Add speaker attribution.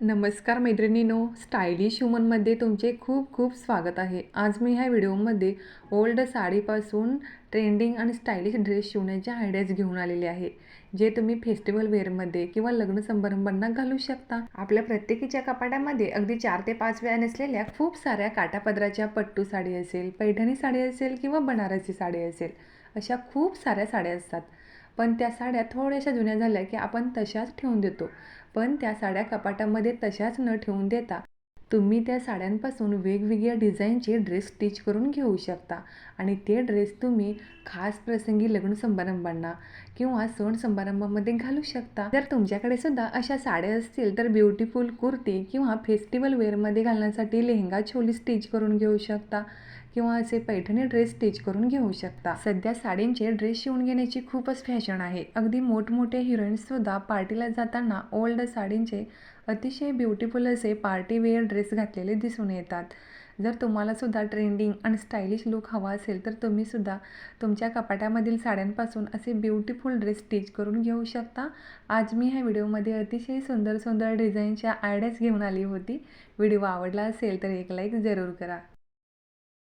Speaker 1: नमस्कार मैत्रिणीनो स्टायलिश ह्युमनमध्ये तुमचे खूप खूप स्वागत आहे. आज मी ह्या व्हिडिओमध्ये ओल्ड साडीपासून ट्रेंडिंग आणि स्टायलिश ड्रेस शिवण्याचे आयडियाज घेऊन आलेले आहे जे तुम्ही फेस्टिवल वेअरमध्ये किंवा लग्न समारंभांना घालू शकता. आपल्या प्रत्येकीच्या कपाटामध्ये अगदी चार ते पाच वेळा नसलेल्या खूप साऱ्या काटापदराच्या पट्टू साडी असेल पैठणी साडी असेल किंवा बनारसी साडी असेल अशा खूप साऱ्या साड्या असतात. पण त्या साड्या थोड्याशा जुन्या झाल्या की आपण तशाच ठेवून देतो. पण त्या साड्या कपाटामध्ये तशाच न ठेवून देता तुम्ही त्या साड्यांपासून वेगवेगळ्या डिझाईनचे ड्रेस स्टिच करून घेऊ शकता. आणि ते ड्रेस तुम्ही खास प्रसंगी लग्न समारंभांना किंवा सण समारंभामध्ये घालू शकता. जर तुमच्याकडे सुद्धा अशा साड्या असतील तर ब्युटिफुल कुर्ती किंवा फेस्टिवल वेअरमध्ये घालण्यासाठी लेहंगा छोली स्टिच करून घेऊ शकता. किंवा असे पैठणी ड्रेस स्टिच करून घेऊ शकता. सध्या साडींचे ड्रेस शिवून घेण्याची खूपच फॅशन आहे. अगदी मोठमोठे हिरोईन्ससुद्धा पार्टीला जाताना ओल्ड साडींचे अतिशय ब्युटिफुल असे पार्टी वेअर ड्रेस घातलेले दिसून येतात. जर तुम्हाला सुद्धा ट्रेंडिंग आणि स्टायलिश लुक हवा असेल तर तुम्ही सुद्धा तुमच्या कपाटामधील साड्यांपासून असे ब्युटिफुल ड्रेस स्टिच करून घेऊ शकता. आज मी ह्या व्हिडिओमध्ये अतिशय सुंदर सुंदर डिझाईनच्या आयडियाज घेऊन आली होती. व्हिडिओ आवडला असेल तर एक लाईक जरूर करा.